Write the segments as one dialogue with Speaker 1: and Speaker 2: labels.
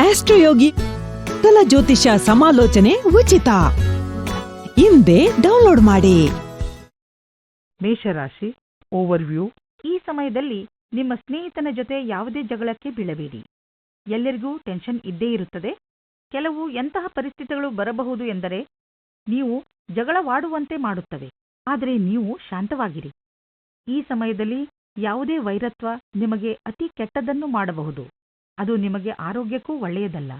Speaker 1: ಆಸ್ಟ್ರೋಯೋಗಿ ಕಲ ಜ್ಯೋತಿಷ ಸಮಾಲೋಚನೆ ಉಚಿತ. ಹಿಂದೆ ಡೌನ್ಲೋಡ್ ಮಾಡಿ.
Speaker 2: ಮೇಷರಾಶಿ, ಓವರ್ವ್ಯೂ.
Speaker 3: ಈ ಸಮಯದಲ್ಲಿ ನಿಮ್ಮ ಸ್ನೇಹಿತನ ಜೊತೆ ಯಾವುದೇ ಜಗಳಕ್ಕೆ ಬೀಳಬೇಡಿ. ಎಲ್ಲರಿಗೂ ಟೆನ್ಷನ್ ಇದ್ದೇ ಇರುತ್ತದೆ. ಕೆಲವು ಎಂತಹ ಪರಿಸ್ಥಿತಿಗಳು ಬರಬಹುದು ಎಂದರೆ ನೀವು ಜಗಳವಾಡುವಂತೆ ಮಾಡುತ್ತವೆ. ಆದರೆ ನೀವು ಶಾಂತವಾಗಿರಿ. ಈ ಸಮಯದಲ್ಲಿ ಯಾವುದೇ ವೈರತ್ವ ನಿಮಗೆ ಅತಿ ಕೆಟ್ಟದನ್ನು ಮಾಡಬಹುದು. ಅದು ನಿಮಗೆ ಆರೋಗ್ಯಕ್ಕೂ ಒಳ್ಳೆಯದಲ್ಲ.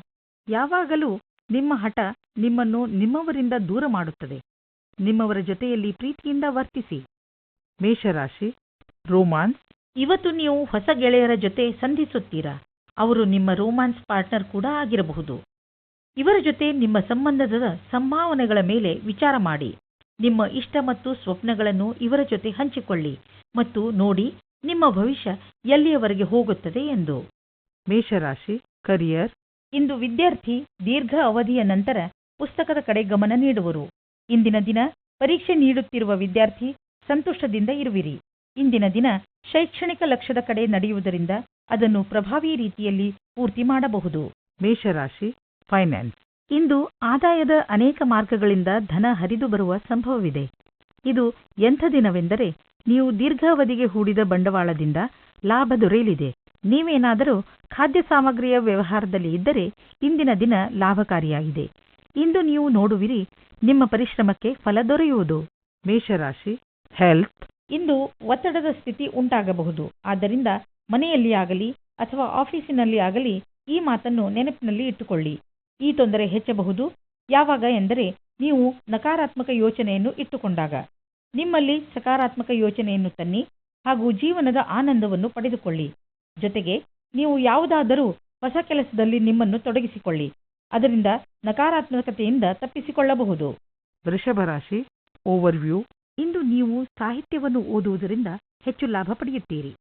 Speaker 3: ಯಾವಾಗಲೂ ನಿಮ್ಮ ಹಠ ನಿಮ್ಮನ್ನು ನಿಮ್ಮವರಿಂದ ದೂರ ಮಾಡುತ್ತದೆ. ನಿಮ್ಮವರ ಜೊತೆಯಲ್ಲಿ ಪ್ರೀತಿಯಿಂದ ವರ್ತಿಸಿ.
Speaker 2: ಮೇಷರಾಶಿ, ರೋಮಾನ್ಸ್.
Speaker 3: ಇವತ್ತು ನೀವು ಹೊಸ ಗೆಳೆಯರ ಜೊತೆ ಸಂಧಿಸುತ್ತೀರಾ? ಅವರು ನಿಮ್ಮ ರೋಮಾನ್ಸ್ ಪಾರ್ಟ್ನರ್ ಕೂಡ ಆಗಿರಬಹುದು. ಇವರ ಜೊತೆ ನಿಮ್ಮ ಸಂಬಂಧದ ಸಂಭಾವನೆಗಳ ಮೇಲೆ ವಿಚಾರ ಮಾಡಿ. ನಿಮ್ಮ ಇಷ್ಟ ಮತ್ತು ಸ್ವಪ್ನಗಳನ್ನು ಇವರ ಜೊತೆ ಹಂಚಿಕೊಳ್ಳಿ ಮತ್ತು ನೋಡಿ ನಿಮ್ಮ ಭವಿಷ್ಯ ಎಲ್ಲಿಯವರೆಗೆ ಹೋಗುತ್ತದೆ ಎಂದು.
Speaker 2: ಮೇಷರಾಶಿ ಕರಿಯರ್
Speaker 3: ಇಂದು ವಿದ್ಯಾರ್ಥಿ ದೀರ್ಘ ಅವಧಿಯ ನಂತರ ಪುಸ್ತಕದ ಕಡೆ ಗಮನ ನೀಡುವರು. ಇಂದಿನ ದಿನ ಪರೀಕ್ಷೆ ನೀಡುತ್ತಿರುವ ವಿದ್ಯಾರ್ಥಿ ಸಂತುಷ್ಟದಿಂದ ಇರುವಿರಿ. ಇಂದಿನ ದಿನ ಶೈಕ್ಷಣಿಕ ಲಕ್ಷ್ಯದ ಕಡೆ ನಡೆಯುವುದರಿಂದ ಅದನ್ನು ಪ್ರಭಾವಿ ರೀತಿಯಲ್ಲಿ ಪೂರ್ತಿ ಮಾಡಬಹುದು.
Speaker 2: ಮೇಷರಾಶಿ ಫೈನಾನ್ಸ್
Speaker 3: ಇಂದು ಆದಾಯದ ಅನೇಕ ಮಾರ್ಗಗಳಿಂದ ಧನ ಹರಿದು ಬರುವ ಸಂಭವವಿದೆ. ಇದು ಎಂಥ ದಿನವೆಂದರೆ ನೀವು ದೀರ್ಘಾವಧಿಗೆ ಹೂಡಿದ ಬಂಡವಾಳದಿಂದ ಲಾಭ ದೊರೆಯಲಿದೆ. ನೀವೇನಾದರೂ ಖಾದ್ಯ ಸಾಮಗ್ರಿಯ ವ್ಯವಹಾರದಲ್ಲಿ ಇದ್ದರೆ ಇಂದಿನ ದಿನ ಲಾಭಕಾರಿಯಾಗಿದೆ. ಇಂದು ನೀವು ನೋಡುವಿರಿ ನಿಮ್ಮ ಪರಿಶ್ರಮಕ್ಕೆ ಫಲ ದೊರೆಯುವುದು.
Speaker 2: ಮೇಷರಾಶಿ ಹೆಲ್ತ್
Speaker 3: ಇಂದು ಒತ್ತಡದ ಸ್ಥಿತಿ ಉಂಟಾಗಬಹುದು. ಆದ್ದರಿಂದ ಮನೆಯಲ್ಲಿ ಆಗಲಿ ಅಥವಾ ಆಫೀಸಿನಲ್ಲಿ ಆಗಲಿ ಈ ಮಾತನ್ನು ನೆನಪಿನಲ್ಲಿ ಇಟ್ಟುಕೊಳ್ಳಿ. ಈ ತೊಂದರೆ ಹೆಚ್ಚಬಹುದು. ಯಾವಾಗ ಎಂದರೆ ನೀವು ನಕಾರಾತ್ಮಕ ಯೋಚನೆಯನ್ನು ಇಟ್ಟುಕೊಂಡಾಗ. ನಿಮ್ಮಲ್ಲಿ ಸಕಾರಾತ್ಮಕ ಯೋಚನೆಯನ್ನು ತನ್ನಿ ಹಾಗೂ ಜೀವನದ ಆನಂದವನ್ನು ಪಡೆದುಕೊಳ್ಳಿ. ಜೊತೆಗೆ ನೀವು ಯಾವುದಾದರೂ ಹೊಸ ಕೆಲಸದಲ್ಲಿ ನಿಮ್ಮನ್ನು ತೊಡಗಿಸಿಕೊಳ್ಳಿ. ಅದರಿಂದ ನಕಾರಾತ್ಮಕತೆಯಿಂದ ತಪ್ಪಿಸಿಕೊಳ್ಳಬಹುದು.
Speaker 2: ವೃಷಭ ರಾಶಿ ಓವರ್ವ್ಯೂ
Speaker 3: ಇಂದು ನೀವು ಸಾಹಿತ್ಯವನ್ನು ಓದುವುದರಿಂದ ಹೆಚ್ಚು ಲಾಭ ಪಡೆಯುತ್ತೀರಿ.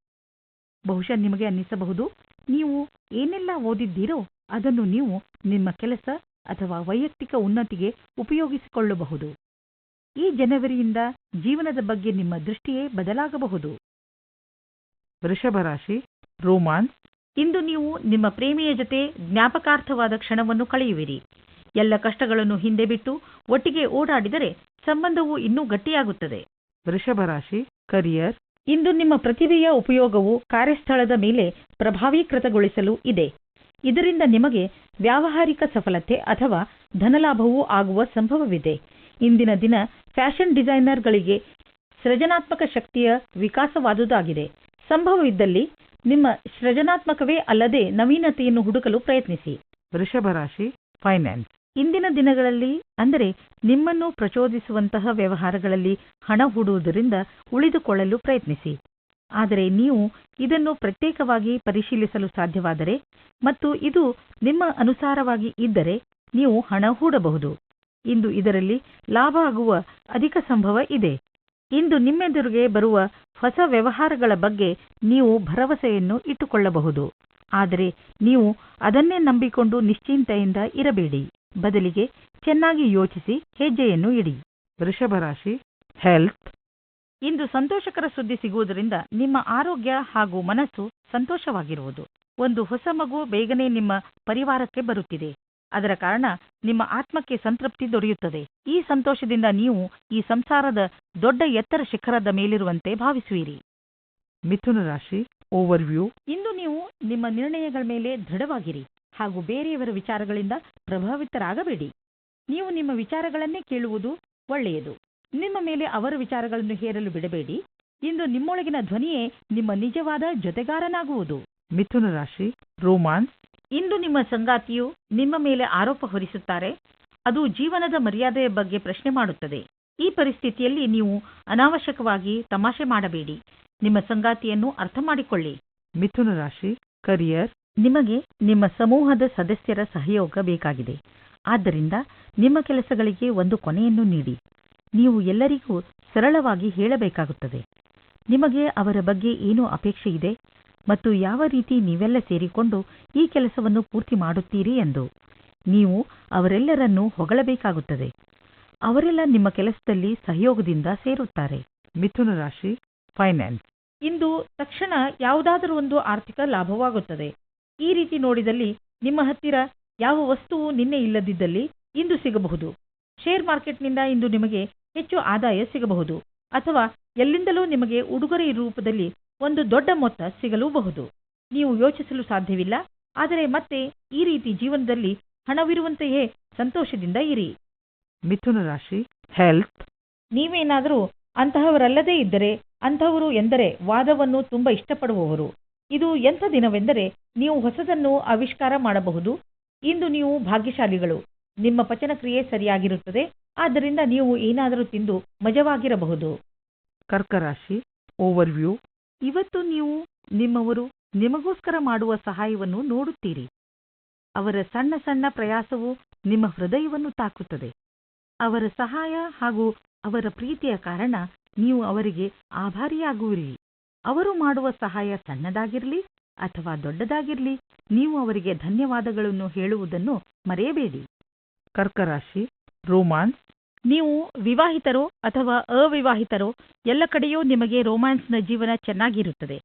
Speaker 3: ಬಹುಶಃ ನಿಮಗೆ ಅನ್ನಿಸಬಹುದು ನೀವು ಏನೆಲ್ಲ ಓದಿದ್ದೀರೋ ಅದನ್ನು ನೀವು ನಿಮ್ಮ ಕೆಲಸ ಅಥವಾ ವೈಯಕ್ತಿಕ ಉನ್ನತಿಗೆ ಉಪಯೋಗಿಸಿಕೊಳ್ಳಬಹುದು. ಈ ಜನವರಿಯಿಂದ ಜೀವನದ ಬಗ್ಗೆ ನಿಮ್ಮ ದೃಷ್ಟಿಯೇ ಬದಲಾಗಬಹುದು.
Speaker 2: ವೃಷಭ ರಾಶಿ ರೋಮಾನ್ಸ್
Speaker 3: ಇಂದು ನೀವು ನಿಮ್ಮ ಪ್ರೇಮಿಯ ಜೊತೆ ಜ್ಞಾಪಕಾರ್ಥವಾದ ಕ್ಷಣವನ್ನು ಕಳೆಯುವಿರಿ. ಎಲ್ಲ ಕಷ್ಟಗಳನ್ನು ಹಿಂದೆ ಬಿಟ್ಟು ಒಟ್ಟಿಗೆ ಓಡಾಡಿದರೆ ಸಂಬಂಧವು ಇನ್ನೂ ಗಟ್ಟಿಯಾಗುತ್ತದೆ.
Speaker 2: ವೃಷಭ ರಾಶಿ ಕರಿಯರ್.
Speaker 3: ಇಂದು ನಿಮ್ಮ ಪ್ರತಿಭೆಯ ಉಪಯೋಗವು ಕಾರ್ಯಸ್ಥಳದ ಮೇಲೆ ಪ್ರಭಾವೀಕೃತಗೊಳಿಸಲು ಇದೆ. ಇದರಿಂದ ನಿಮಗೆ ವ್ಯಾವಹಾರಿಕ ಸಫಲತೆ ಅಥವಾ ಧನಲಾಭವೂ ಆಗುವ ಸಂಭವವಿದೆ. ಇಂದಿನ ದಿನ ಫ್ಯಾಷನ್ ಡಿಸೈನರ್ಗಳಿಗೆ ಸೃಜನಾತ್ಮಕ ಶಕ್ತಿಯ ವಿಕಾಸವಾದುದಾಗಿದೆ. ಸಂಭವವಿದ್ದಲ್ಲಿ ನಿಮ್ಮ ಸೃಜನಾತ್ಮಕವೇ ಅಲ್ಲದೆ ನವೀನತೆಯನ್ನು ಹುಡುಕಲು ಪ್ರಯತ್ನಿಸಿ.
Speaker 2: ವೃಷಭ ರಾಶಿ ಫೈನಾನ್ಸ್
Speaker 3: ಇಂದಿನ ದಿನಗಳಲ್ಲಿ ಅಂದರೆ ನಿಮ್ಮನ್ನು ಪ್ರಚೋದಿಸುವಂತಹ ವ್ಯವಹಾರಗಳಲ್ಲಿ ಹಣ ಹೂಡುವುದರಿಂದ ಉಳಿದುಕೊಳ್ಳಲು ಪ್ರಯತ್ನಿಸಿ. ಆದರೆ ನೀವು ಇದನ್ನು ಪ್ರತ್ಯೇಕವಾಗಿ ಪರಿಶೀಲಿಸಲು ಸಾಧ್ಯವಾದರೆ ಮತ್ತು ಇದು ನಿಮ್ಮ ಅನುಸಾರವಾಗಿ ಇದ್ದರೆ ನೀವು ಹಣ ಹೂಡಬಹುದು. ಇಂದು ಇದರಲ್ಲಿ ಲಾಭ ಆಗುವ ಅಧಿಕ ಸಂಭವ ಇದೆ. ಇಂದು ನಿಮ್ಮೆದುರಿಗೆ ಬರುವ ಹೊಸ ವ್ಯವಹಾರಗಳ ಬಗ್ಗೆ ನೀವು ಭರವಸೆಯನ್ನು ಇಟ್ಟುಕೊಳ್ಳಬಹುದು. ಆದರೆ ನೀವು ಅದನ್ನೇ ನಂಬಿಕೊಂಡು ನಿಶ್ಚಿಂತೆಯಿಂದ ಇರಬೇಡಿ. ಬದಲಿಗೆ ಚೆನ್ನಾಗಿ ಯೋಚಿಸಿ ಹೆಜ್ಜೆಯನ್ನು ಇಡಿ.
Speaker 2: ವೃಷಭ ರಾಶಿ ಹೆಲ್ತ್
Speaker 3: ಇಂದು ಸಂತೋಷಕರ ಸುದ್ದಿ ಸಿಗುವುದರಿಂದ ನಿಮ್ಮ ಆರೋಗ್ಯ ಹಾಗೂ ಮನಸ್ಸು ಸಂತೋಷವಾಗಿರುವುದು. ಒಂದು ಹೊಸ ಮಗು ಬೇಗನೆ ನಿಮ್ಮ ಪರಿವಾರಕ್ಕೆ ಬರುತ್ತಿದೆ. ಅದರ ಕಾರಣ ನಿಮ್ಮ ಆತ್ಮಕ್ಕೆ ಸಂತೃಪ್ತಿ ದೊರೆಯುತ್ತದೆ. ಈ ಸಂತೋಷದಿಂದ ನೀವು ಈ ಸಂಸಾರದ ದೊಡ್ಡ ಎತ್ತರ ಶಿಖರದ ಮೇಲಿರುವಂತೆ ಭಾವಿಸುವಿರಿ.
Speaker 2: ಮಿಥುನ ರಾಶಿ ಓವರ್ವ್ಯೂ
Speaker 3: ಇಂದು ನೀವು ನಿಮ್ಮ ನಿರ್ಣಯಗಳ ಮೇಲೆ ದೃಢವಾಗಿರಿ ಹಾಗೂ ಬೇರೆಯವರ ವಿಚಾರಗಳಿಂದ ಪ್ರಭಾವಿತರಾಗಬೇಡಿ. ನೀವು ನಿಮ್ಮ ವಿಚಾರಗಳನ್ನೇ ಕೇಳುವುದು ಒಳ್ಳೆಯದು. ನಿಮ್ಮ ಮೇಲೆ ಅವರ ವಿಚಾರಗಳನ್ನು ಹೇರಲು ಬಿಡಬೇಡಿ. ಇಂದು ನಿಮ್ಮೊಳಗಿನ ಧ್ವನಿಯೇ ನಿಮ್ಮ ನಿಜವಾದ ಜೊತೆಗಾರನಾಗುವುದು.
Speaker 2: ಮಿಥುನ ರಾಶಿ ರೋಮಾನ್ಸ್.
Speaker 3: ಇಂದು ನಿಮ್ಮ ಸಂಗಾತಿಯು ನಿಮ್ಮ ಮೇಲೆ ಆರೋಪ ಹೊರಿಸುತ್ತಾರೆ. ಅದು ಜೀವನದ ಮರ್ಯಾದೆಯ ಬಗ್ಗೆ ಪ್ರಶ್ನೆ ಮಾಡುತ್ತದೆ. ಈ ಪರಿಸ್ಥಿತಿಯಲ್ಲಿ ನೀವು ಅನಾವಶ್ಯಕವಾಗಿ ತಮಾಷೆ ಮಾಡಬೇಡಿ. ನಿಮ್ಮ ಸಂಗಾತಿಯನ್ನು ಅರ್ಥ ಮಾಡಿಕೊಳ್ಳಿ.
Speaker 2: ಮಿಥುನ ರಾಶಿ ಕರಿಯರ್
Speaker 3: ನಿಮಗೆ ನಿಮ್ಮ ಸಮೂಹದ ಸದಸ್ಯರ ಸಹಯೋಗ ಬೇಕಾಗಿದೆ. ಆದ್ದರಿಂದ ನಿಮ್ಮ ಕೆಲಸಗಳಿಗೆ ಒಂದು ಕೊನೆಯನ್ನು ನೀಡಿ. ನೀವು ಎಲ್ಲರಿಗೂ ಸರಳವಾಗಿ ಹೇಳಬೇಕಾಗುತ್ತದೆ. ನಿಮಗೆ ಅವರ ಬಗ್ಗೆ ಏನು ಅಪೇಕ್ಷೆ ಇದೆ ಮತ್ತು ಯಾವ ರೀತಿ ನೀವೆಲ್ಲ ಸೇರಿಕೊಂಡು ಈ ಕೆಲಸವನ್ನು ಪೂರ್ತಿ ಮಾಡುತ್ತೀರಿ ಎಂದು. ನೀವು ಅವರೆಲ್ಲರನ್ನೂ ಹೊಗಳಬೇಕಾಗುತ್ತದೆ. ಅವರೆಲ್ಲ ನಿಮ್ಮ ಕೆಲಸದಲ್ಲಿ ಸಹಯೋಗದಿಂದ ಸೇರುತ್ತಾರೆ.
Speaker 2: ಮಿಥುನ ರಾಶಿ ಫೈನಾನ್ಸ್
Speaker 3: ಇಂದು ತಕ್ಷಣ ಯಾವುದಾದರೂ ಒಂದು ಆರ್ಥಿಕ ಲಾಭವಾಗುತ್ತದೆ. ಈ ರೀತಿ ನೋಡಿದಲ್ಲಿ ನಿಮ್ಮ ಹತ್ತಿರ ಯಾವ ವಸ್ತುವು ನಿನ್ನೆ ಇಲ್ಲದಿದ್ದಲ್ಲಿ ಇಂದು ಸಿಗಬಹುದು. ಶೇರ್ ಮಾರ್ಕೆಟ್ನಿಂದ ಇಂದು ನಿಮಗೆ ಹೆಚ್ಚು ಆದಾಯ ಸಿಗಬಹುದು. ಅಥವಾ ಎಲ್ಲಿಂದಲೂ ನಿಮಗೆ ಉಡುಗೊರೆ ರೂಪದಲ್ಲಿ ಒಂದು ದೊಡ್ಡ ಮೊತ್ತ ಸಿಗಲೂಬಹುದು. ನೀವು ಯೋಚಿಸಲು ಸಾಧ್ಯವಿಲ್ಲ ಆದರೆ ಮತ್ತೆ ಈ ರೀತಿ ಜೀವನದಲ್ಲಿ ಹಣವಿರುವಂತೆಯೇ ಸಂತೋಷದಿಂದ ಇರಿ.
Speaker 2: ಮಿಥುನ ರಾಶಿ ಹೆಲ್ತ್
Speaker 3: ನೀವೇನಾದರೂ ಅಂತಹವರಲ್ಲದೇ ಇದ್ದರೆ ಅಂತಹವರು ಎಂದರೆ ವಾದವನ್ನು ತುಂಬಾ ಇಷ್ಟಪಡುವವರು. ಇದು ಎಂಥ ದಿನವೆಂದರೆ ನೀವು ಹೊಸದನ್ನು ಆವಿಷ್ಕಾರ ಮಾಡಬಹುದು. ಇಂದು ನೀವು ಭಾಗ್ಯಶಾಲಿಗಳು. ನಿಮ್ಮ ಪಚನ ಕ್ರಿಯೆ ಸರಿಯಾಗಿರುತ್ತದೆ ಆದ್ದರಿಂದ ನೀವು ಏನಾದರೂ ತಿಂದು ಮಜವಾಗಿರಬಹುದು.
Speaker 2: ಕರ್ಕರಾಶಿ ಓವರ್ವ್ಯೂ
Speaker 3: ಇವತ್ತು ನೀವು ನಿಮ್ಮವರು ನಿಮಗೋಸ್ಕರ ಮಾಡುವ ಸಹಾಯವನ್ನು ನೋಡುತ್ತೀರಿ. ಅವರ ಸಣ್ಣ ಸಣ್ಣ ಪ್ರಯಾಸವು ನಿಮ್ಮ ಹೃದಯವನ್ನು ತಾಕುತ್ತದೆ. ಅವರ ಸಹಾಯ ಹಾಗೂ ಅವರ ಪ್ರೀತಿಯ ಕಾರಣ ನೀವು ಅವರಿಗೆ ಆಭಾರಿಯಾಗುವಿರಿ. ಅವರು ಮಾಡುವ ಸಹಾಯ ಸಣ್ಣದಾಗಿರಲಿ ಅಥವಾ ದೊಡ್ಡದಾಗಿರಲಿ, ನೀವು ಅವರಿಗೆ ಧನ್ಯವಾದಗಳನ್ನು ಹೇಳುವುದನ್ನು ಮರೆಯಬೇಡಿ.
Speaker 2: ಕರ್ಕರಾಶಿ ರೋಮಾನ್ಸ್
Speaker 3: ನೀವು ವಿವಾಹಿತರೋ ಅಥವಾ ಅವಿವಾಹಿತರೋ ಎಲ್ಲ ಕಡೆಯೂ ನಿಮಗೆ ರೋಮ್ಯಾನ್ಸ್ನ ಜೀವನ ಚೆನ್ನಾಗಿರುತ್ತದೆ.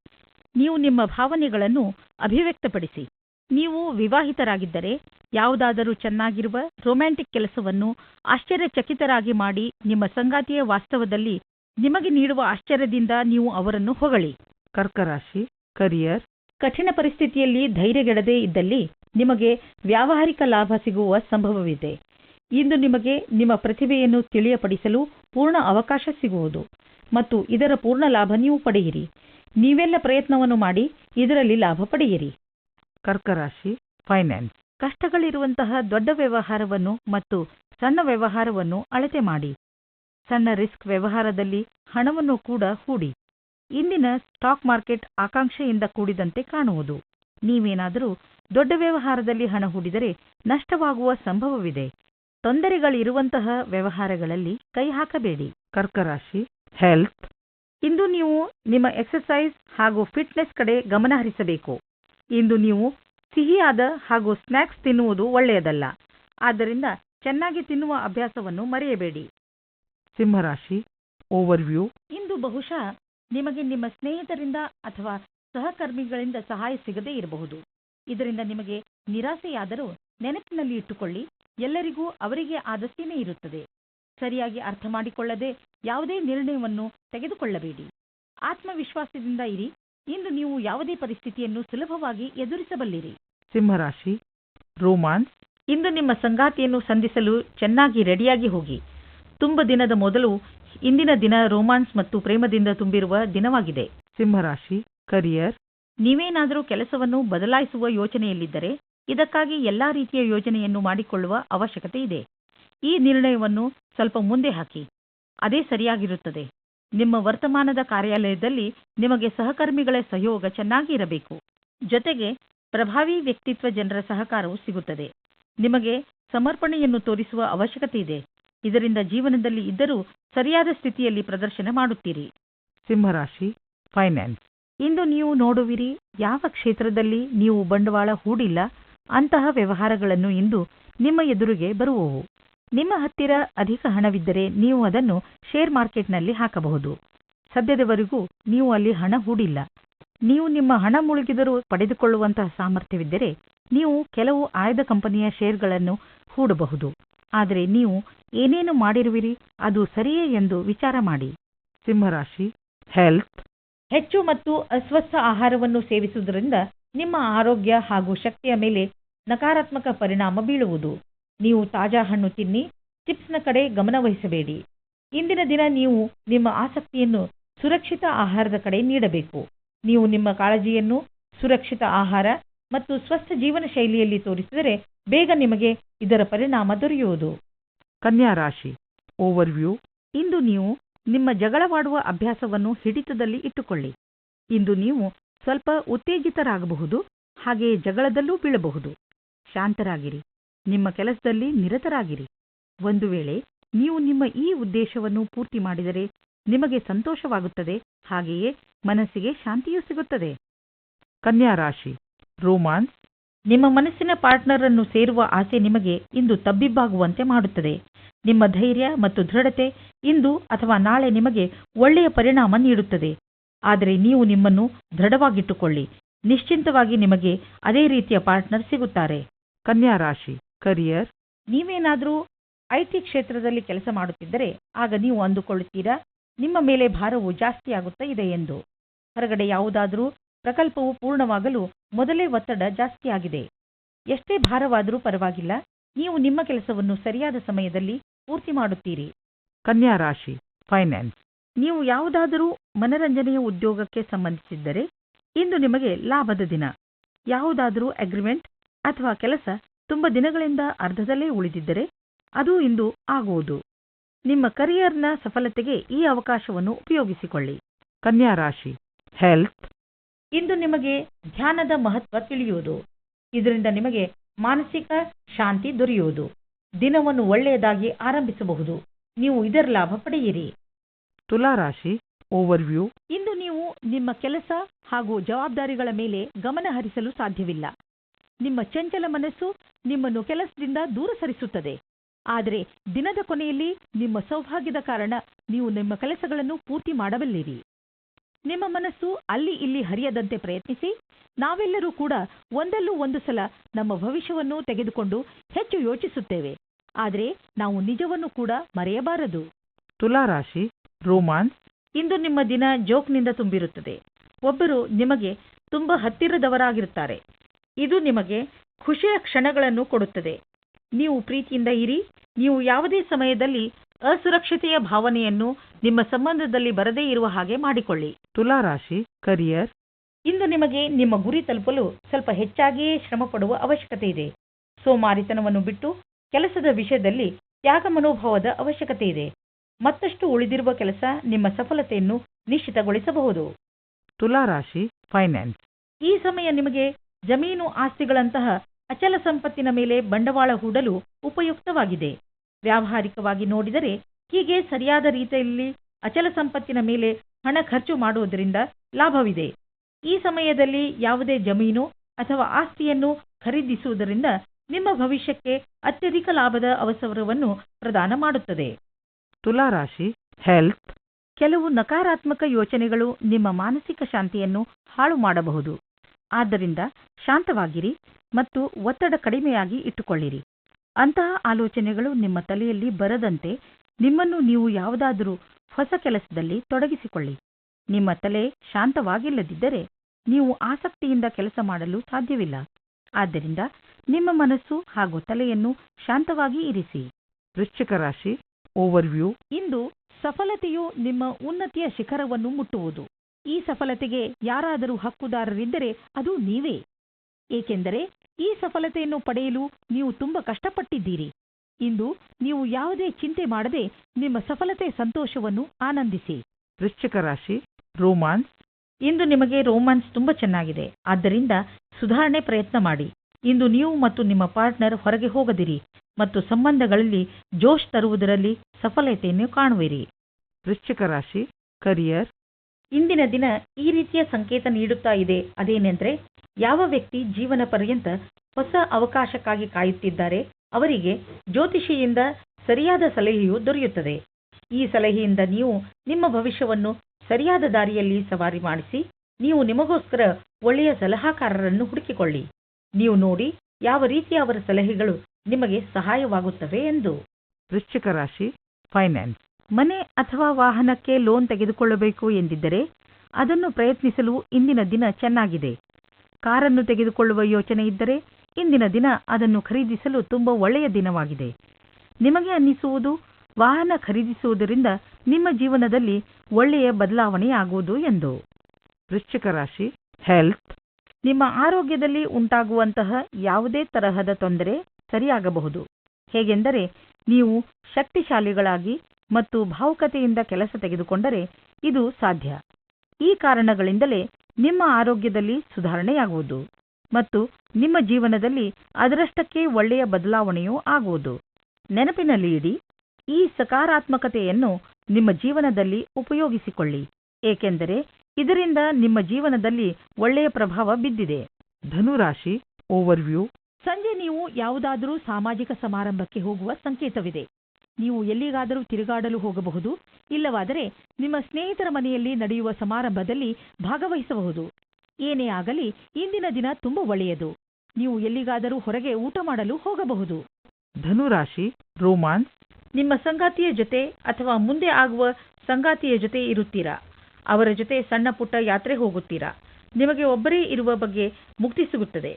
Speaker 3: ನೀವು ನಿಮ್ಮ ಭಾವನೆಗಳನ್ನು ಅಭಿವ್ಯಕ್ತಪಡಿಸಿ. ನೀವು ವಿವಾಹಿತರಾಗಿದ್ದರೆ ಯಾವುದಾದರೂ ಚೆನ್ನಾಗಿರುವ ರೊಮ್ಯಾಂಟಿಕ್ ಕೆಲಸವನ್ನು ಆಶ್ಚರ್ಯಚಕಿತರಾಗಿ ಮಾಡಿ ನಿಮ್ಮ ಸಂಗಾತಿಯ ವಾಸ್ತವದಲ್ಲಿ ನಿಮಗೆ ನೀಡುವ ಆಶ್ಚರ್ಯದಿಂದ ನೀವು ಅವರನ್ನು ಹೊಗಳಿ.
Speaker 2: ಕರ್ಕರಾಶಿ ಕರಿಯರ್.
Speaker 3: ಕಠಿಣ ಪರಿಸ್ಥಿತಿಯಲ್ಲಿ ಧೈರ್ಯಗೆಡದೇ ಇದ್ದಲ್ಲಿ ನಿಮಗೆ ವ್ಯಾವಹಾರಿಕ ಲಾಭ ಸಿಗುವ ಸಂಭವವಿದೆ. ಇಂದು ನಿಮಗೆ ನಿಮ್ಮ ಪ್ರತಿಭೆಯನ್ನು ತಿಳಿಯಪಡಿಸಲು ಪೂರ್ಣ ಅವಕಾಶ ಸಿಗುವುದು. ಮತ್ತು ಇದರ ಪೂರ್ಣ ಲಾಭ ನೀವು ಪಡೆಯಿರಿ. ನೀವೆಲ್ಲ ಪ್ರಯತ್ನವನ್ನು ಮಾಡಿ ಇದರಲ್ಲಿ ಲಾಭ ಪಡೆಯಿರಿ.
Speaker 2: ಕರ್ಕರಾಶಿ ಫೈನಾನ್ಸ್
Speaker 3: ಕಷ್ಟಗಳಿರುವಂತಹ ದೊಡ್ಡ ವ್ಯವಹಾರವನ್ನು ಮತ್ತು ಸಣ್ಣ ವ್ಯವಹಾರವನ್ನು ಅಳತೆ ಮಾಡಿ. ಸಣ್ಣ ರಿಸ್ಕ್ ವ್ಯವಹಾರದಲ್ಲಿ ಹಣವನ್ನು ಕೂಡ ಹೂಡಿ. ಇಂದಿನ ಸ್ಟಾಕ್ ಮಾರ್ಕೆಟ್ ಆಕಾಂಕ್ಷೆಯಿಂದ ಕೂಡಿದಂತೆ ಕಾಣುವುದು. ನೀವೇನಾದರೂ ದೊಡ್ಡ ವ್ಯವಹಾರದಲ್ಲಿ ಹಣ ಹೂಡಿದರೆ ನಷ್ಟವಾಗುವ ಸಂಭವವಿದೆ. ತೊಂದರೆಗಳಿರುವಂತಹ ವ್ಯವಹಾರಗಳಲ್ಲಿ ಕೈ ಹಾಕಬೇಡಿ.
Speaker 2: ಕರ್ಕರಾಶಿ ಹೆಲ್ತ್
Speaker 3: ಇಂದು ನೀವು ನಿಮ್ಮ ಎಕ್ಸರ್ಸೈಸ್ ಹಾಗೂ ಫಿಟ್ನೆಸ್ ಕಡೆ ಗಮನ ಹರಿಸಬೇಕು. ಇಂದು ನೀವು ಸಿಹಿಯಾದ ಹಾಗೂ ಸ್ನ್ಯಾಕ್ಸ್ ತಿನ್ನುವುದು ಒಳ್ಳೆಯದಲ್ಲ. ಆದ್ದರಿಂದ ಚೆನ್ನಾಗಿ ತಿನ್ನುವ ಅಭ್ಯಾಸವನ್ನು ಮರೆಯಬೇಡಿ.
Speaker 2: ಸಿಂಹರಾಶಿ ಓವರ್ವ್ಯೂ
Speaker 3: ಇಂದು ಬಹುಶಃ ನಿಮಗೆ ನಿಮ್ಮ ಸ್ನೇಹಿತರಿಂದ ಅಥವಾ ಸಹಕರ್ಮಿಗಳಿಂದ ಸಹಾಯ ಸಿಗದೇ ಇರಬಹುದು. ಇದರಿಂದ ನಿಮಗೆ ನಿರಾಸೆಯಾದರೂ ನೆನಪಿನಲ್ಲಿ ಇಟ್ಟುಕೊಳ್ಳಿ. ಎಲ್ಲರಿಗೂ ಅವರಿಗೆ ಆದಷ್ಟೇನೇ ಇರುತ್ತದೆ. ಸರಿಯಾಗಿ ಅರ್ಥ ಮಾಡಿಕೊಳ್ಳದೆ ಯಾವುದೇ ನಿರ್ಣಯವನ್ನು ತೆಗೆದುಕೊಳ್ಳಬೇಡಿ. ಆತ್ಮವಿಶ್ವಾಸದಿಂದ ಇರಿ. ಇಂದು ನೀವು ಯಾವುದೇ ಪರಿಸ್ಥಿತಿಯನ್ನು ಸುಲಭವಾಗಿ ಎದುರಿಸಬಲ್ಲಿರಿ.
Speaker 2: ಸಿಂಹರಾಶಿ, ರೋಮಾನ್ಸ್,
Speaker 3: ಇಂದು ನಿಮ್ಮ ಸಂಗಾತಿಯನ್ನು ಸಂಧಿಸಲು ಚೆನ್ನಾಗಿ ರೆಡಿಯಾಗಿ ಹೋಗಿ. ತುಂಬ ದಿನದ ಮೊದಲು ಇಂದಿನ ದಿನ ರೋಮಾನ್ಸ್ ಮತ್ತು ಪ್ರೇಮದಿಂದ ತುಂಬಿರುವ ದಿನವಾಗಿದೆ.
Speaker 2: ಸಿಂಹರಾಶಿ, ಕರಿಯರ್,
Speaker 3: ನೀವೇನಾದರೂ ಕೆಲಸವನ್ನು ಬದಲಾಯಿಸುವ ಯೋಚನೆಯಲ್ಲಿದ್ದರೆ ಇದಕ್ಕಾಗಿ ಎಲ್ಲಾ ರೀತಿಯ ಯೋಜನೆಯನ್ನು ಮಾಡಿಕೊಳ್ಳುವ ಅವಶ್ಯಕತೆ ಇದೆ. ಈ ನಿರ್ಣಯವನ್ನು ಸ್ವಲ್ಪ ಮುಂದೆ ಹಾಕಿ. ಅದೇ ಸರಿಯಾಗಿರುತ್ತದೆ. ನಿಮ್ಮ ವರ್ತಮಾನದ ಕಾರ್ಯಾಲಯದಲ್ಲಿ ನಿಮಗೆ ಸಹಕರ್ಮಿಗಳ ಸಹಯೋಗ ಚೆನ್ನಾಗಿ ಇರಬೇಕು ಜೊತೆಗೆ ಪ್ರಭಾವಿ ವ್ಯಕ್ತಿತ್ವ ಜನರ ಸಹಕಾರವು ಸಿಗುತ್ತದೆ. ನಿಮಗೆ ಸಮರ್ಪಣೆಯನ್ನು ತೋರಿಸುವ ಅವಶ್ಯಕತೆ ಇದೆ. ಇದರಿಂದ ಜೀವನದಲ್ಲಿ ಇದ್ದರೂ ಸರಿಯಾದ ಸ್ಥಿತಿಯಲ್ಲಿ ಪ್ರದರ್ಶನ ಮಾಡುತ್ತೀರಿ.
Speaker 2: ಸಿಂಹರಾಶಿ ಫೈನಾನ್ಸ್.
Speaker 3: ಇಂದು ನೀವು ನೋಡುವಿರಿ ಯಾವ ಕ್ಷೇತ್ರದಲ್ಲಿ ನೀವು ಬಂಡವಾಳ ಹೂಡಿಲ್ಲ ಅಂತಹ ವ್ಯವಹಾರಗಳನ್ನು ಇಂದು ನಿಮ್ಮ ಎದುರಿಗೆ ಬರುವವು. ನಿಮ್ಮ ಹತ್ತಿರ ಅಧಿಕ ಹಣವಿದ್ದರೆ ನೀವು ಅದನ್ನು ಶೇರ್ ಮಾರ್ಕೆಟ್ನಲ್ಲಿ ಹಾಕಬಹುದು. ಸದ್ಯದವರೆಗೂ ನೀವು ಅಲ್ಲಿ ಹಣ ಹೂಡಿಲ್ಲ. ನೀವು ನಿಮ್ಮ ಹಣ ಮುಳುಗಿದರೂ ಪಡೆದುಕೊಳ್ಳುವಂತಹ ಸಾಮರ್ಥ್ಯವಿದ್ದರೆ ನೀವು ಕೆಲವು ಆಯ್ದ ಕಂಪನಿಯ ಶೇರ್ಗಳನ್ನು ಹೂಡಬಹುದು. ಆದರೆ ನೀವು ಏನೇನು ಮಾಡಿರುವಿರಿ ಅದು ಸರಿಯೇ ಎಂದು ವಿಚಾರ ಮಾಡಿ.
Speaker 2: ಸಿಂಹರಾಶಿ ಹೆಲ್ತ್
Speaker 3: ಹೆಚ್ಚು ಮತ್ತು ಅಸ್ವಸ್ಥ ಆಹಾರವನ್ನು ಸೇವಿಸುವುದರಿಂದ ನಿಮ್ಮ ಆರೋಗ್ಯ ಹಾಗೂ ಶಕ್ತಿಯ ಮೇಲೆ ನಕಾರಾತ್ಮಕ ಪರಿಣಾಮ ಬೀಳುವುದು. ನೀವು ತಾಜಾ ಹಣ್ಣು ತಿನ್ನಿ, ಚಿಪ್ಸ್ನ ಕಡೆ ಗಮನವಹಿಸಬೇಡಿ ಇಂದಿನ ದಿನ ನೀವು ನಿಮ್ಮ ಆಸಕ್ತಿಯನ್ನು ಸುರಕ್ಷಿತ ಆಹಾರದ ಕಡೆ ನೀಡಬೇಕು. ನೀವು ನಿಮ್ಮ ಕಾಳಜಿಯನ್ನು ಸುರಕ್ಷಿತ ಆಹಾರ ಮತ್ತು ಸ್ವಸ್ಥ ಜೀವನ ಶೈಲಿಯಲ್ಲಿ ತೋರಿಸಿದರೆ ಬೇಗ ನಿಮಗೆ ಇದರ ಪರಿಣಾಮ ದೊರೆಯುವುದು.
Speaker 2: ಕನ್ಯಾ ರಾಶಿ, ಓವರ್ವ್ಯೂ.
Speaker 3: ಇಂದು ನೀವು ನಿಮ್ಮ ಜಗಳವಾಡುವ ಅಭ್ಯಾಸವನ್ನು ಹಿಡಿತದಲ್ಲಿ ಇಟ್ಟುಕೊಳ್ಳಿ. ಇಂದು ನೀವು ಸ್ವಲ್ಪ ಉತ್ತೇಜಿತರಾಗಬಹುದು ಹಾಗೆಯೇ ಜಗಳದಲ್ಲೂ ಬೀಳಬಹುದು. ಶಾಂತರಾಗಿರಿ. ನಿಮ್ಮ ಕೆಲಸದಲ್ಲಿ ನಿರತರಾಗಿರಿ. ಒಂದು ವೇಳೆ ನೀವು ನಿಮ್ಮ ಈ ಉದ್ದೇಶವನ್ನು ಪೂರ್ತಿ ಮಾಡಿದರೆ ನಿಮಗೆ ಸಂತೋಷವಾಗುತ್ತದೆ, ಹಾಗೆಯೇ ಮನಸ್ಸಿಗೆ ಶಾಂತಿಯೂ ಸಿಗುತ್ತದೆ.
Speaker 2: ಕನ್ಯಾ ರಾಶಿ ರೋಮಾನ್ಸ್
Speaker 3: ನಿಮ್ಮ ಮನಸ್ಸಿನ ಪಾರ್ಟ್ನರ್ ಅನ್ನು ಸೇರುವ ಆಸೆ ನಿಮಗೆ ಇಂದು ತಬ್ಬಿಬ್ಬಾಗುವಂತೆ ಮಾಡುತ್ತದೆ. ನಿಮ್ಮ ಧೈರ್ಯ ಮತ್ತು ದೃಢತೆ ಇಂದು ಅಥವಾ ನಾಳೆ ನಿಮಗೆ ಒಳ್ಳೆಯ ಪರಿಣಾಮ ನೀಡುತ್ತದೆ. ಆದರೆ ನೀವು ನಿಮ್ಮನ್ನು ದೃಢವಾಗಿಟ್ಟುಕೊಳ್ಳಿ. ನಿಶ್ಚಿಂತವಾಗಿ ನಿಮಗೆ ಅದೇ ರೀತಿಯ ಪಾರ್ಟ್ನರ್ ಸಿಗುತ್ತಾರೆ.
Speaker 2: ಕನ್ಯಾ ರಾಶಿ ಕರಿಯರ್
Speaker 3: ನೀವೇನಾದರೂ ಐ ಟಿ ಕ್ಷೇತ್ರದಲ್ಲಿ ಕೆಲಸ ಮಾಡುತ್ತಿದ್ದರೆ ಆಗ ನೀವು ಅಂದುಕೊಳ್ಳುತ್ತೀರಾ? ನಿಮ್ಮ ಮೇಲೆ ಭಾರವು ಜಾಸ್ತಿ ಆಗುತ್ತಾ ಇದೆ ಎಂದು. ಹೊರಗಡೆ ಯಾವುದಾದರೂ ಪ್ರಕಲ್ಪವು ಪೂರ್ಣವಾಗಲು ಮೊದಲೇ ಒತ್ತಡ ಜಾಸ್ತಿಯಾಗಿದೆ ಎಷ್ಟೇ ಭಾರವಾದರೂ ಪರವಾಗಿಲ್ಲ. ನೀವು ನಿಮ್ಮ ಕೆಲಸವನ್ನು ಸರಿಯಾದ ಸಮಯದಲ್ಲಿ ಪೂರ್ತಿ ಮಾಡುತ್ತೀರಿ.
Speaker 2: ಕನ್ಯಾ ರಾಶಿ ಫೈನಾನ್ಸ್
Speaker 3: ನೀವು ಯಾವುದಾದರೂ ಮನರಂಜನೆಯ ಉದ್ಯೋಗಕ್ಕೆ ಸಂಬಂಧಿಸಿದ್ದರೆ ಇಂದು ನಿಮಗೆ ಲಾಭದ ದಿನ. ಯಾವುದಾದರೂ ಅಗ್ರಿಮೆಂಟ್ ಅಥವಾ ಕೆಲಸ ತುಂಬ ದಿನಗಳಿಂದ ಅರ್ಧದಲ್ಲೇ ಉಳಿದಿದ್ದರೆ ಅದು ಇಂದು ಆಗುವುದು. ನಿಮ್ಮ ಕರಿಯರ್ನ ಸಫಲತೆಗೆ ಈ ಅವಕಾಶವನ್ನು ಉಪಯೋಗಿಸಿಕೊಳ್ಳಿ.
Speaker 2: ಕನ್ಯಾ ರಾಶಿ ಹೆಲ್ತ್
Speaker 3: ಇಂದು ನಿಮಗೆ ಧ್ಯಾನದ ಮಹತ್ವ ತಿಳಿಯುವುದು. ಇದರಿಂದ ನಿಮಗೆ ಮಾನಸಿಕ ಶಾಂತಿ ದೊರೆಯುವುದು. ದಿನವನ್ನು ಒಳ್ಳೆಯದಾಗಿ ಆರಂಭಿಸಬಹುದು. ನೀವು ಇದರ ಲಾಭ ಪಡೆಯಿರಿ.
Speaker 2: ತುಲಾ ರಾಶಿ ಓವರ್ವ್ಯೂ
Speaker 3: ಇಂದು ನೀವು ನಿಮ್ಮ ಕೆಲಸ ಹಾಗೂ ಜವಾಬ್ದಾರಿಗಳ ಮೇಲೆ ಗಮನ ಹರಿಸಲು ಸಾಧ್ಯವಿಲ್ಲ. ನಿಮ್ಮ ಚಂಚಲ ಮನಸ್ಸು ನಿಮ್ಮನ್ನು ಕೆಲಸದಿಂದ ದೂರ ಸರಿಸುತ್ತದೆ. ಆದರೆ ದಿನದ ಕೊನೆಯಲ್ಲಿ ನಿಮ್ಮ ಸೌಭಾಗ್ಯದ ಕಾರಣ ನೀವು ನಿಮ್ಮ ಕೆಲಸಗಳನ್ನು ಪೂರ್ತಿ ಮಾಡಬಲ್ಲಿರಿ. ನಿಮ್ಮ ಮನಸ್ಸು ಅಲ್ಲಿ ಇಲ್ಲಿ ಹರಿಯದಂತೆ ಪ್ರಯತ್ನಿಸಿ ನಾವೆಲ್ಲರೂ ಕೂಡ ಒಂದಲ್ಲೂ ಒಂದು ಸಲ ನಮ್ಮ ಭವಿಷ್ಯವನ್ನು ತೆಗೆದುಕೊಂಡು ಹೆಚ್ಚು ಯೋಚಿಸುತ್ತೇವೆ. ಆದರೆ ನಾವು ನಿಜವನ್ನು ಕೂಡ ಮರೆಯಬಾರದು.
Speaker 2: ತುಲಾ ರಾಶಿ ರೋಮಾನ್ಸ್
Speaker 3: ಇಂದು ನಿಮ್ಮ ದಿನ ಜೋಕ್ನಿಂದ ತುಂಬಿರುತ್ತದೆ. ಒಬ್ಬರು ನಿಮಗೆ ತುಂಬ ಹತ್ತಿರದವರಾಗಿರುತ್ತಾರೆ. ಇದು ನಿಮಗೆ ಖುಷಿಯ ಕ್ಷಣಗಳನ್ನು ಕೊಡುತ್ತದೆ. ನೀವು ಪ್ರೀತಿಯಿಂದ ಇರಿ ನೀವು ಯಾವುದೇ ಸಮಯದಲ್ಲಿ ಅಸುರಕ್ಷತೆಯ ಭಾವನೆಯನ್ನು ನಿಮ್ಮ ಸಂಬಂಧದಲ್ಲಿ ಬರದೇ ಇರುವ ಹಾಗೆ ಮಾಡಿಕೊಳ್ಳಿ.
Speaker 2: ತುಲಾ ರಾಶಿ ಕರಿಯರ್
Speaker 3: ಇಂದು ನಿಮಗೆ ನಿಮ್ಮ ಗುರಿ ತಲುಪಲು ಸ್ವಲ್ಪ ಹೆಚ್ಚಾಗಿಯೇ ಶ್ರಮ ಪಡುವ ಅವಶ್ಯಕತೆ ಇದೆ. ಸೋಮಾರಿತನವನ್ನು ಬಿಟ್ಟು ಕೆಲಸದ ವಿಷಯದಲ್ಲಿ ತ್ಯಾಗ ಮನೋಭಾವದ ಅವಶ್ಯಕತೆ ಇದೆ. ಮತ್ತಷ್ಟು ಉಳಿದಿರುವ ಕೆಲಸ ನಿಮ್ಮ ಸಫಲತೆಯನ್ನು ನಿಶ್ಚಿತಗೊಳಿಸಬಹುದು.
Speaker 2: ತುಲಾರಾಶಿ ಫೈನಾನ್ಸ್
Speaker 3: ಈ ಸಮಯ ನಿಮಗೆ ಜಮೀನು ಆಸ್ತಿಗಳಂತಹ ಅಚಲ ಸಂಪತ್ತಿನ ಮೇಲೆ ಬಂಡವಾಳ ಹೂಡಲು ಉಪಯುಕ್ತವಾಗಿದೆ. ವ್ಯಾವಹಾರಿಕವಾಗಿ ನೋಡಿದರೆ ಹೀಗೆ ಸರಿಯಾದ ರೀತಿಯಲ್ಲಿ ಅಚಲ ಸಂಪತ್ತಿನ ಮೇಲೆ ಹಣ ಖರ್ಚು ಮಾಡುವುದರಿಂದ ಲಾಭವಿದೆ. ಈ ಸಮಯದಲ್ಲಿ ಯಾವುದೇ ಜಮೀನು ಅಥವಾ ಆಸ್ತಿಯನ್ನು ಖರೀದಿಸುವುದರಿಂದ ನಿಮ್ಮ ಭವಿಷ್ಯಕ್ಕೆ ಅತ್ಯಧಿಕ ಲಾಭದ ಅವಸರವನ್ನು ಪ್ರದಾನ ಮಾಡುತ್ತದೆ.
Speaker 2: ತುಲಾ ರಾಶಿ ಹೆಲ್ತ್
Speaker 3: ಕೆಲವು ನಕಾರಾತ್ಮಕ ಯೋಚನೆಗಳು ನಿಮ್ಮ ಮಾನಸಿಕ ಶಾಂತಿಯನ್ನು ಹಾಳು ಮಾಡಬಹುದು. ಆದ್ದರಿಂದ ಶಾಂತವಾಗಿರಿ ಮತ್ತು ಒತ್ತಡ ಕಡಿಮೆಯಾಗಿ ಇಟ್ಟುಕೊಳ್ಳಿರಿ. ಅಂತಹ ಆಲೋಚನೆಗಳು ನಿಮ್ಮ ತಲೆಯಲ್ಲಿ ಬರದಂತೆ ನಿಮ್ಮನ್ನು ನೀವು ಯಾವುದಾದರೂ ಹೊಸ ಕೆಲಸದಲ್ಲಿ ತೊಡಗಿಸಿಕೊಳ್ಳಿ. ನಿಮ್ಮ ತಲೆ ಶಾಂತವಾಗಿಲ್ಲದಿದ್ದರೆ ನೀವು ಆಸಕ್ತಿಯಿಂದ ಕೆಲಸ ಮಾಡಲು ಸಾಧ್ಯವಿಲ್ಲ. ಆದ್ದರಿಂದ ನಿಮ್ಮ ಮನಸ್ಸು ಹಾಗೂ ತಲೆಯನ್ನು ಶಾಂತವಾಗಿ ಇರಿಸಿ.
Speaker 2: ವೃಶ್ಚಿಕ ರಾಶಿ ಓವರ್ವ್ಯೂ
Speaker 3: ಇಂದು ಸಫಲತೆಯು ನಿಮ್ಮ ಉನ್ನತಿಯ ಶಿಖರವನ್ನು ಮುಟ್ಟುವುದು. ಈ ಸಫಲತೆಗೆ ಯಾರಾದರೂ ಹಕ್ಕುದಾರರಿದ್ದರೆ ಅದು ನೀವೇ. ಏಕೆಂದರೆ ಈ ಸಫಲತೆಯನ್ನು ಪಡೆಯಲು ನೀವು ತುಂಬಾ ಕಷ್ಟಪಟ್ಟಿದ್ದೀರಿ. ಇಂದು ನೀವು ಯಾವುದೇ ಚಿಂತೆ ಮಾಡದೆ ನಿಮ್ಮ ಸಫಲತೆ ಸಂತೋಷವನ್ನು ಆನಂದಿಸಿ.
Speaker 2: ವೃಶ್ಚಿಕ ರಾಶಿ ರೋಮಾನ್ಸ್
Speaker 3: ಇಂದು ನಿಮಗೆ ರೋಮಾನ್ಸ್ ತುಂಬಾ ಚೆನ್ನಾಗಿದೆ. ಆದ್ದರಿಂದ ಸುಧಾರಣೆ ಪ್ರಯತ್ನ ಮಾಡಿ. ಇಂದು ನೀವು ಮತ್ತು ನಿಮ್ಮ ಪಾರ್ಟ್ನರ್ ಹೊರಗೆ ಹೋಗದಿರಿ. ಮತ್ತು ಸಂಬಂಧಗಳಲ್ಲಿ ಜೋಶ್ ತರುವುದರಲ್ಲಿ ಸಫಲತೆಯನ್ನು ಕಾಣುವಿರಿ.
Speaker 2: ವೃಶ್ಚಿಕ ರಾಶಿ ಕರಿಯರ್
Speaker 3: ಇಂದಿನ ದಿನ ಈ ರೀತಿಯ ಸಂಕೇತ ನೀಡುತ್ತಾ ಇದೆ. ಅದೇನೆಂದರೆ ಯಾವ ವ್ಯಕ್ತಿ ಜೀವನ ಪರ್ಯಂತ ಹೊಸ ಅವಕಾಶಕ್ಕಾಗಿ ಕಾಯುತ್ತಿದ್ದಾರೆ ಅವರಿಗೆ ಜ್ಯೋತಿಷಿಯಿಂದ ಸರಿಯಾದ ಸಲಹೆಯು ದೊರೆಯುತ್ತದೆ. ಈ ಸಲಹೆಯಿಂದ ನೀವು ನಿಮ್ಮ ಭವಿಷ್ಯವನ್ನು ಸರಿಯಾದ ದಾರಿಯಲ್ಲಿ ಸವಾರಿ ಮಾಡಿಸಿ ನೀವು ನಿಮಗೋಸ್ಕರ ಒಳ್ಳೆಯ ಸಲಹಾಕಾರರನ್ನು ಹುಡುಕಿಕೊಳ್ಳಿ. ನೀವು ನೋಡಿ ಯಾವ ರೀತಿಯ ಅವರ ಸಲಹೆಗಳು ನಿಮಗೆ ಸಹಾಯವಾಗುತ್ತವೆ ಎಂದು.
Speaker 2: ವೃಶ್ಚಿಕ ರಾಶಿ ಫೈನಾನ್ಸ್
Speaker 3: ಮನೆ ಅಥವಾ ವಾಹನಕ್ಕೆ ಲೋನ್ ತೆಗೆದುಕೊಳ್ಳಬೇಕು ಎಂದಿದ್ದರೆ ಅದನ್ನು ಪ್ರಯತ್ನಿಸಲು ಇಂದಿನ ದಿನ ಚೆನ್ನಾಗಿದೆ. ಕಾರನ್ನು ತೆಗೆದುಕೊಳ್ಳುವ ಯೋಚನೆ ಇದ್ದರೆ ಇಂದಿನ ದಿನ ಅದನ್ನು ಖರೀದಿಸಲು ತುಂಬ ಒಳ್ಳೆಯ ದಿನವಾಗಿದೆ. ನಿಮಗೆ ಅನ್ನಿಸುವುದು, ವಾಹನ ಖರೀದಿಸುವುದರಿಂದ ನಿಮ್ಮ ಜೀವನದಲ್ಲಿ ಒಳ್ಳೆಯ ಬದಲಾವಣೆಯಾಗುವುದು ಎಂದು.
Speaker 2: ವೃಶ್ಚಿಕ ರಾಶಿ ಹೆಲ್ತ್
Speaker 3: ನಿಮ್ಮ ಆರೋಗ್ಯದಲ್ಲಿ ಉಂಟಾಗುವಂತಹ ಯಾವುದೇ ತರಹದ ತೊಂದರೆ ಸರಿಯಾಗಬಹುದು. ಹೇಗೆಂದರೆ ನೀವು ಶಕ್ತಿಶಾಲಿಗಳಾಗಿ ಮತ್ತು ಭಾವುಕತೆಯಿಂದ ಕೆಲಸ ತೆಗೆದುಕೊಂಡರೆ ಇದು ಸಾಧ್ಯ. ಈ ಕಾರಣಗಳಿಂದಲೇ ನಿಮ್ಮ ಆರೋಗ್ಯದಲ್ಲಿ ಸುಧಾರಣೆಯಾಗುವುದು ಮತ್ತು ನಿಮ್ಮ ಜೀವನದಲ್ಲಿ ಅದರಷ್ಟಕ್ಕೆ ಒಳ್ಳೆಯ ಬದಲಾವಣೆಯೂ ಆಗುವುದು. ನೆನಪಿನಲ್ಲಿ ಇಡಿ ಈ ಸಕಾರಾತ್ಮಕತೆಯನ್ನು ನಿಮ್ಮ ಜೀವನದಲ್ಲಿ ಉಪಯೋಗಿಸಿಕೊಳ್ಳಿ, ಏಕೆಂದರೆ ಇದರಿಂದ ನಿಮ್ಮ ಜೀವನದಲ್ಲಿ ಒಳ್ಳೆಯ ಪ್ರಭಾವ ಬಿದ್ದಿದೆ.
Speaker 2: ಧನುರಾಶಿ ಓವರ್ವ್ಯೂ
Speaker 3: ಸಂಜೆ ನೀವು ಯಾವುದಾದರೂ ಸಾಮಾಜಿಕ ಸಮಾರಂಭಕ್ಕೆ ಹೋಗುವ ಸಂಕೇತವಿದೆ. ನೀವು ಎಲ್ಲಿಗಾದರೂ ತಿರುಗಾಡಲು ಹೋಗಬಹುದು ಇಲ್ಲವಾದರೆ ನಿಮ್ಮ ಸ್ನೇಹಿತರ ಮನೆಯಲ್ಲಿ ನಡೆಯುವ ಸಮಾರಂಭದಲ್ಲಿ ಭಾಗವಹಿಸಬಹುದು. ಏನೇ ಆಗಲಿ ಇಂದಿನ ದಿನ ತುಂಬ ಒಳ್ಳೆಯದು. ನೀವು ಎಲ್ಲಿಗಾದರೂ ಹೊರಗೆ ಊಟ ಮಾಡಲು ಹೋಗಬಹುದು.
Speaker 2: ಧನುರಾಶಿ ರೋಮಾನ್ಸ್.
Speaker 3: ನಿಮ್ಮ ಸಂಗಾತಿಯ ಜೊತೆ ಅಥವಾ ಮುಂದೆ ಆಗುವ ಸಂಗಾತಿಯ ಜೊತೆ ಇರುತ್ತೀರಾ? ಅವರ ಜೊತೆ ಸಣ್ಣ ಪುಟ್ಟ ಯಾತ್ರೆ ಹೋಗುತ್ತೀರಾ? ನಿಮಗೆ ಒಬ್ಬರೇ ಇರುವ ಬಗ್ಗೆ ಮುಕ್ತಿ ಸಿಗುತ್ತದೆ.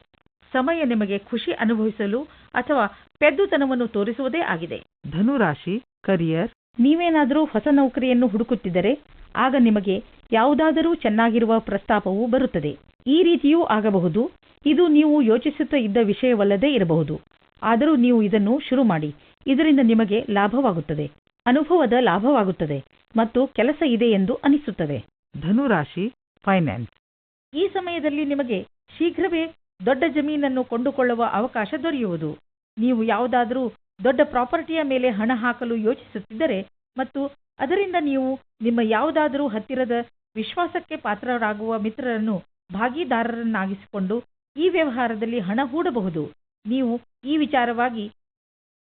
Speaker 3: ಸಮಯ ನಿಮಗೆ ಖುಷಿ ಅನುಭವಿಸಲು ಅಥವಾ ಪೆದ್ದುತನವನ್ನು ತೋರಿಸುವುದೇ ಆಗಿದೆ.
Speaker 2: ಧನುರಾಶಿ ಕರಿಯರ್
Speaker 3: ನೀವೇನಾದರೂ ಹೊಸ ನೌಕರಿಯನ್ನು ಹುಡುಕುತ್ತಿದ್ದರೆ ಆಗ ನಿಮಗೆ ಯಾವುದಾದರೂ ಚೆನ್ನಾಗಿರುವ ಪ್ರಸ್ತಾಪವು ಬರುತ್ತದೆ. ಈ ರೀತಿಯೂ ಆಗಬಹುದು. ಇದು ನೀವು ಯೋಚಿಸುತ್ತಾ ಇದ್ದ ವಿಷಯವಲ್ಲದೇ ಇರಬಹುದು. ಆದರೂ ನೀವು ಇದನ್ನು ಶುರು ಮಾಡಿ. ಇದರಿಂದ ನಿಮಗೆ ಲಾಭವಾಗುತ್ತದೆ. ಅನುಭವದ ಲಾಭವಾಗುತ್ತದೆ ಮತ್ತು ಕೆಲಸ ಇದೆ ಎಂದು ಅನಿಸುತ್ತದೆ.
Speaker 2: ಧನುರಾಶಿ ಫೈನಾನ್ಸ್
Speaker 3: ಈ ಸಮಯದಲ್ಲಿ ನಿಮಗೆ ಶೀಘ್ರವೇ ದೊಡ್ಡ ಜಮೀನನ್ನು ಕೊಂಡುಕೊಳ್ಳುವ ಅವಕಾಶ ದೊರೆಯುವುದು. ನೀವು ಯಾವುದಾದರೂ ದೊಡ್ಡ ಪ್ರಾಪರ್ಟಿಯ ಮೇಲೆ ಹಣ ಹಾಕಲು ಯೋಚಿಸುತ್ತಿದ್ದರೆ ಮತ್ತು ಅದರಿಂದ ನೀವು ನಿಮ್ಮ ಯಾವುದಾದರೂ ಹತ್ತಿರದ ವಿಶ್ವಾಸಕ್ಕೆ ಪಾತ್ರರಾಗುವ ಮಿತ್ರರನ್ನು ಭಾಗಿದಾರರನ್ನಾಗಿಸಿಕೊಂಡು ಈ ವ್ಯವಹಾರದಲ್ಲಿ ಹಣ ಹೂಡಬಹುದು. ನೀವು ಈ ವಿಚಾರವಾಗಿ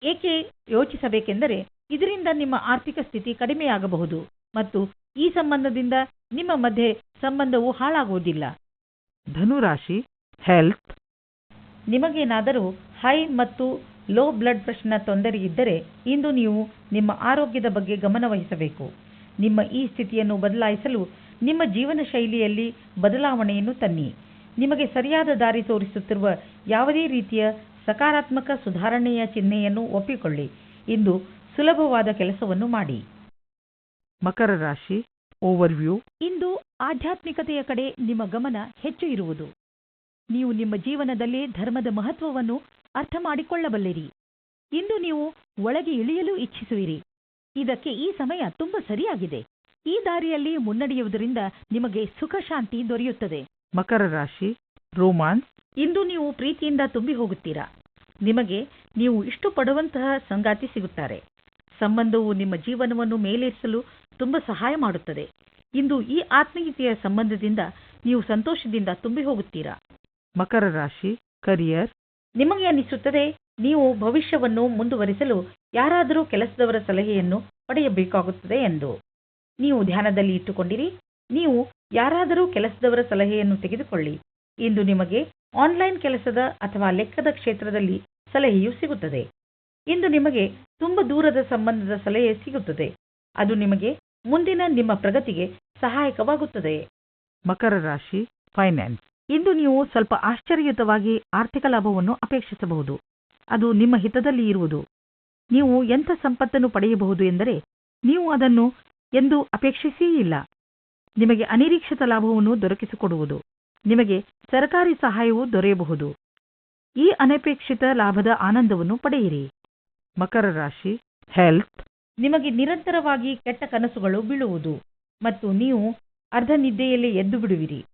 Speaker 3: ಏಕೆ ಯೋಚಿಸಬೇಕೆಂದರೆ ಇದರಿಂದ ನಿಮ್ಮ ಆರ್ಥಿಕ ಸ್ಥಿತಿ ಕಡಿಮೆಯಾಗಬಹುದು ಮತ್ತು ಈ ಸಂಬಂಧದಿಂದ ನಿಮ್ಮ ಮಧ್ಯೆ ಸಂಬಂಧವು ಹಾಳಾಗುವುದಿಲ್ಲ.
Speaker 2: ಧನುರಾಶಿ ಹೆಲ್ತ್.
Speaker 3: ನಿಮಗೇನಾದರೂ ಹೈ ಮತ್ತು ಲೋ ಬ್ಲಡ್ ಪ್ರೆಷರ್ನ ತೊಂದರೆ ಇದ್ದರೆ ಇಂದು ನೀವು ನಿಮ್ಮ ಆರೋಗ್ಯದ ಬಗ್ಗೆ ಗಮನವಹಿಸಬೇಕು ನಿಮ್ಮ ಈ ಸ್ಥಿತಿಯನ್ನು ಬದಲಾಯಿಸಲು ನಿಮ್ಮ ಜೀವನ ಶೈಲಿಯಲ್ಲಿ ಬದಲಾವಣೆಯನ್ನು ತನ್ನಿ. ನಿಮಗೆ ಸರಿಯಾದ ದಾರಿ ತೋರಿಸುತ್ತಿರುವ ಯಾವುದೇ ರೀತಿಯ ಸಕಾರಾತ್ಮಕ ಸುಧಾರಣೆಯ ಚಿಹ್ನೆಯನ್ನು ಒಪ್ಪಿಕೊಳ್ಳಿ. ಇಂದು ಸುಲಭವಾದ ಕೆಲಸವನ್ನು ಮಾಡಿ.
Speaker 2: ಮಕರ ರಾಶಿ ಓವರ್ವ್ಯೂ
Speaker 3: ಇಂದು ಆಧ್ಯಾತ್ಮಿಕತೆಯ ಕಡೆ ನಿಮ್ಮ ಗಮನ ಹೆಚ್ಚು ಇರುವುದು. ನೀವು ನಿಮ್ಮ ಜೀವನದಲ್ಲಿ ಧರ್ಮದ ಮಹತ್ವವನ್ನು ಅರ್ಥ ಮಾಡಿಕೊಳ್ಳಬಲ್ಲಿರಿ. ಇಂದು ನೀವು ಒಳಗೆ ಇಳಿಯಲು ಇಚ್ಛಿಸುವಿರಿ. ಇದಕ್ಕೆ ಈ ಸಮಯ ತುಂಬಾ ಸರಿಯಾಗಿದೆ. ಈ ದಾರಿಯಲ್ಲಿ ಮುನ್ನಡೆಯುವುದರಿಂದ ನಿಮಗೆ ಸುಖ ಶಾಂತಿ ದೊರೆಯುತ್ತದೆ.
Speaker 2: ಮಕರ ರಾಶಿ ರೋಮಾನ್ಸ್
Speaker 3: ಇಂದು ನೀವು ಪ್ರೀತಿಯಿಂದ ತುಂಬಿ ಹೋಗುತ್ತೀರಾ? ನಿಮಗೆ ನೀವು ಇಷ್ಟಪಡುವಂತಹ ಸಂಗಾತಿ ಸಿಗುತ್ತಾರೆ. ಸಂಬಂಧವು ನಿಮ್ಮ ಜೀವನವನ್ನು ಮೇಲೇರಿಸಲು ತುಂಬಾ ಸಹಾಯ ಮಾಡುತ್ತದೆ. ಇಂದು ಈ ಆತ್ಮೀಯತೆಯ ಸಂಬಂಧದಿಂದ ನೀವು ಸಂತೋಷದಿಂದ ತುಂಬಿ ಹೋಗುತ್ತೀರಾ?
Speaker 2: ಮಕರ ರಾಶಿ ಕರಿಯರ್
Speaker 3: ನಿಮಗೆ ಅನಿಸುತ್ತದೆ, ನೀವು ಭವಿಷ್ಯವನ್ನು ಮುಂದುವರಿಸಲು ಯಾರಾದರೂ ಕೆಲಸದವರ ಸಲಹೆಯನ್ನು ಪಡೆಯಬೇಕಾಗುತ್ತದೆ ಎಂದು. ನೀವು ಧ್ಯಾನದಲ್ಲಿ ಇಟ್ಟುಕೊಂಡಿರಿ, ನೀವು ಯಾರಾದರೂ ಕೆಲಸದವರ ಸಲಹೆಯನ್ನು ತೆಗೆದುಕೊಳ್ಳಿ. ಇಂದು ನಿಮಗೆ ಆನ್ಲೈನ್ ಕೆಲಸದ ಅಥವಾ ಲೆಕ್ಕದ ಕ್ಷೇತ್ರದಲ್ಲಿ ಸಲಹೆಯು ಸಿಗುತ್ತದೆ. ಇಂದು ನಿಮಗೆ ತುಂಬ ದೂರದ ಸಂಬಂಧದ ಸಲಹೆ ಸಿಗುತ್ತದೆ. ಅದು ನಿಮಗೆ ಮುಂದಿನ ನಿಮ್ಮ ಪ್ರಗತಿಗೆ ಸಹಾಯಕವಾಗುತ್ತದೆ.
Speaker 2: ಮಕರ ರಾಶಿ ಫೈನಾನ್ಸ್
Speaker 3: ಇಂದು ನೀವು ಸ್ವಲ್ಪ ಆಶ್ಚರ್ಯಯುತವಾಗಿ ಆರ್ಥಿಕ ಲಾಭವನ್ನು ಅಪೇಕ್ಷಿಸಬಹುದು. ಅದು ನಿಮ್ಮ ಹಿತದಲ್ಲಿ ಇರುವುದು. ನೀವು ಎಂಥ ಸಂಪತ್ತನ್ನು ಪಡೆಯಬಹುದು ಎಂದರೆ, ನೀವು ಅದನ್ನು ಎಂದು ಅಪೇಕ್ಷಿಸೇ ಇಲ್ಲ. ನಿಮಗೆ ಅನಿರೀಕ್ಷಿತ ಲಾಭವನ್ನು ದೊರಕಿಸಿಕೊಡುವುದು. ನಿಮಗೆ ಸರ್ಕಾರಿ ಸಹಾಯವು ದೊರೆಯಬಹುದು. ಈ ಅನಪೇಕ್ಷಿತ ಲಾಭದ ಆನಂದವನ್ನು ಪಡೆಯಿರಿ.
Speaker 2: ಮಕರ ರಾಶಿ ಹೆಲ್ತ್
Speaker 3: ನಿಮಗೆ ನಿರಂತರವಾಗಿ ಕೆಟ್ಟ ಕನಸುಗಳು ಬೀಳುವುದು. ಮತ್ತು ನೀವು ಅರ್ಧ ನಿದ್ದೆಯಲ್ಲಿ ಎದ್ದು ಬಿಡುವಿರಿ.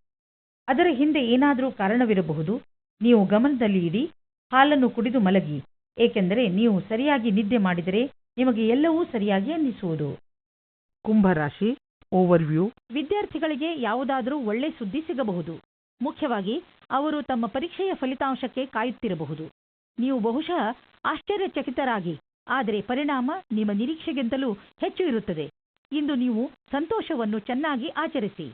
Speaker 3: ಅದರ ಹಿಂದೆ ಏನಾದರೂ ಕಾರಣವಿರಬಹುದು ನೀವು ಗಮನದಲ್ಲಿ ಇಡಿ ಹಾಲನ್ನು ಕುಡಿದು ಮಲಗಿ ಏಕೆಂದರೆ ನೀವು ಸರಿಯಾಗಿ ನಿದ್ದೆ ಮಾಡಿದರೆ ನಿಮಗೆ ಎಲ್ಲವೂ ಸರಿಯಾಗಿ ಅನ್ನಿಸುವುದು.
Speaker 2: ಕುಂಭರಾಶಿ ಓವರ್ವ್ಯೂ
Speaker 3: ವಿದ್ಯಾರ್ಥಿಗಳಿಗೆ ಯಾವುದಾದರೂ ಒಳ್ಳೆ ಸುದ್ದಿ ಸಿಗಬಹುದು. ಮುಖ್ಯವಾಗಿ ಅವರು ತಮ್ಮ ಪರೀಕ್ಷೆಯ ಫಲಿತಾಂಶಕ್ಕೆ ಕಾಯುತ್ತಿರಬಹುದು. ನೀವು ಬಹುಶಃ ಆಶ್ಚರ್ಯಚಕಿತರಾಗಿ ಆದರೆ ಪರಿಣಾಮ ನಿಮ್ಮ ನಿರೀಕ್ಷೆಗಿಂತಲೂ ಹೆಚ್ಚು ಇರುತ್ತದೆ. ಇಂದು ನೀವು ಸಂತೋಷವನ್ನು ಚೆನ್ನಾಗಿ ಆಚರಿಸಿ.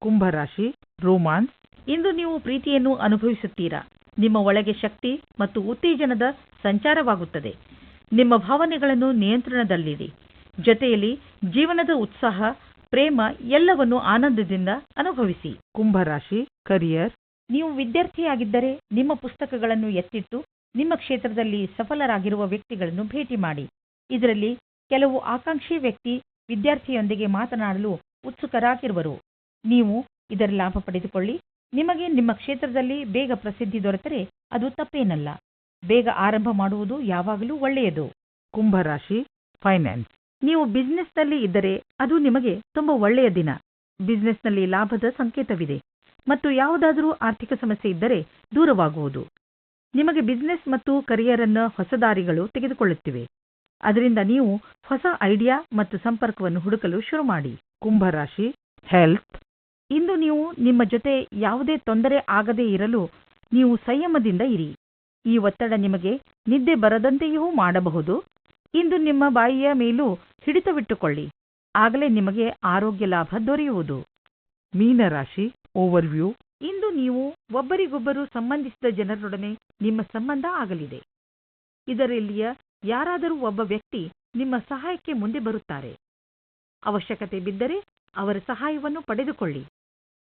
Speaker 2: ಕುಂಭರಾಶಿ, ರೋಮಾನ್ಸ್.
Speaker 3: ಇಂದು ನೀವು ಪ್ರೀತಿಯನ್ನು ಅನುಭವಿಸುತ್ತೀರಾ? ನಿಮ್ಮ ಒಳಗೆ ಶಕ್ತಿ ಮತ್ತು ಉತ್ತೇಜನದ ಸಂಚಾರವಾಗುತ್ತದೆ. ನಿಮ್ಮ ಭಾವನೆಗಳನ್ನು ನಿಯಂತ್ರಣದಲ್ಲಿಡಿ. ಜೊತೆಯಲ್ಲಿ ಜೀವನದ ಉತ್ಸಾಹ, ಪ್ರೇಮ ಎಲ್ಲವನ್ನು ಆನಂದದಿಂದ ಅನುಭವಿಸಿ.
Speaker 2: ಕುಂಭರಾಶಿ, ಕರಿಯರ್.
Speaker 3: ನೀವು ವಿದ್ಯಾರ್ಥಿಯಾಗಿದ್ದರೆ ನಿಮ್ಮ ಪುಸ್ತಕಗಳನ್ನು ಎತ್ತಿಟ್ಟು ನಿಮ್ಮ ಕ್ಷೇತ್ರದಲ್ಲಿ ಸಫಲರಾಗಿರುವ ವ್ಯಕ್ತಿಗಳನ್ನು ಭೇಟಿ ಮಾಡಿ. ಇದರಲ್ಲಿ ಕೆಲವು ಆಕಾಂಕ್ಷಿ ವ್ಯಕ್ತಿ ವಿದ್ಯಾರ್ಥಿಯೊಂದಿಗೆ ಮಾತನಾಡಲು ಉತ್ಸುಕರಾಗಿರುವರು. ನೀವು ಇದರ ಲಾಭ ಪಡೆದುಕೊಳ್ಳಿ. ನಿಮಗೆ ನಿಮ್ಮ ಕ್ಷೇತ್ರದಲ್ಲಿ ಬೇಗ ಪ್ರಸಿದ್ಧಿ ದೊರೆತರೆ ಅದು ತಪ್ಪೇನಲ್ಲ. ಬೇಗ ಆರಂಭ ಮಾಡುವುದು ಯಾವಾಗಲೂ ಒಳ್ಳೆಯದು.
Speaker 2: ಕುಂಭರಾಶಿ ಫೈನಾನ್ಸ್
Speaker 3: ನೀವು ಬಿಸ್ನೆಸ್ನಲ್ಲಿ ಇದ್ದರೆ ಅದು ನಿಮಗೆ ತುಂಬ ಒಳ್ಳೆಯ ದಿನ. ಬಿಸ್ನೆಸ್ನಲ್ಲಿ ಲಾಭದ ಸಂಕೇತವಿದೆ. ಮತ್ತು ಯಾವುದಾದರೂ ಆರ್ಥಿಕ ಸಮಸ್ಯೆ ಇದ್ದರೆ ದೂರವಾಗುವುದು. ನಿಮಗೆ ಬಿಸ್ನೆಸ್ ಮತ್ತು ಕರಿಯರ್ ಅನ್ನು ಹೊಸ ದಾರಿಗಳು ತೆಗೆದುಕೊಳ್ಳುತ್ತಿವೆ. ಅದರಿಂದ ನೀವು ಹೊಸ ಐಡಿಯಾ ಮತ್ತು ಸಂಪರ್ಕವನ್ನು ಹುಡುಕಲು ಶುರು ಮಾಡಿ.
Speaker 2: ಕುಂಭರಾಶಿ ಹೆಲ್ತ್
Speaker 3: ಇಂದು ನೀವು ನಿಮ್ಮ ಜೊತೆ ಯಾವುದೇ ತೊಂದರೆ ಆಗದೇ ಇರಲು ನೀವು ಸಂಯಮದಿಂದ ಇರಿ. ಈ ಒತ್ತಡ ನಿಮಗೆ ನಿದ್ದೆ ಬರದಂತೆಯೂ ಮಾಡಬಹುದು. ಇಂದು ನಿಮ್ಮ ಬಾಯಿಯ ಮೇಲೂ ಹಿಡಿತವಿಟ್ಟುಕೊಳ್ಳಿ. ಆಗಲೇ ನಿಮಗೆ ಆರೋಗ್ಯ ಲಾಭ ದೊರೆಯುವುದು.
Speaker 2: ಮೀನರಾಶಿ ಓವರ್ವ್ಯೂ
Speaker 3: ಇಂದು ನೀವು ಒಬ್ಬರಿಗೊಬ್ಬರು ಸಂಬಂಧಿಸಿದ ಜನರೊಡನೆ ನಿಮ್ಮ ಸಂಬಂಧ ಆಗಲಿದೆ. ಇದರಲ್ಲಿಯ ಯಾರಾದರೂ ಒಬ್ಬ ವ್ಯಕ್ತಿ ನಿಮ್ಮ ಸಹಾಯಕ್ಕೆ ಮುಂದೆ ಬರುತ್ತಾರೆ. ಅವಶ್ಯಕತೆ ಬಿದ್ದರೆ ಅವರ ಸಹಾಯವನ್ನು ಪಡೆದುಕೊಳ್ಳಿ.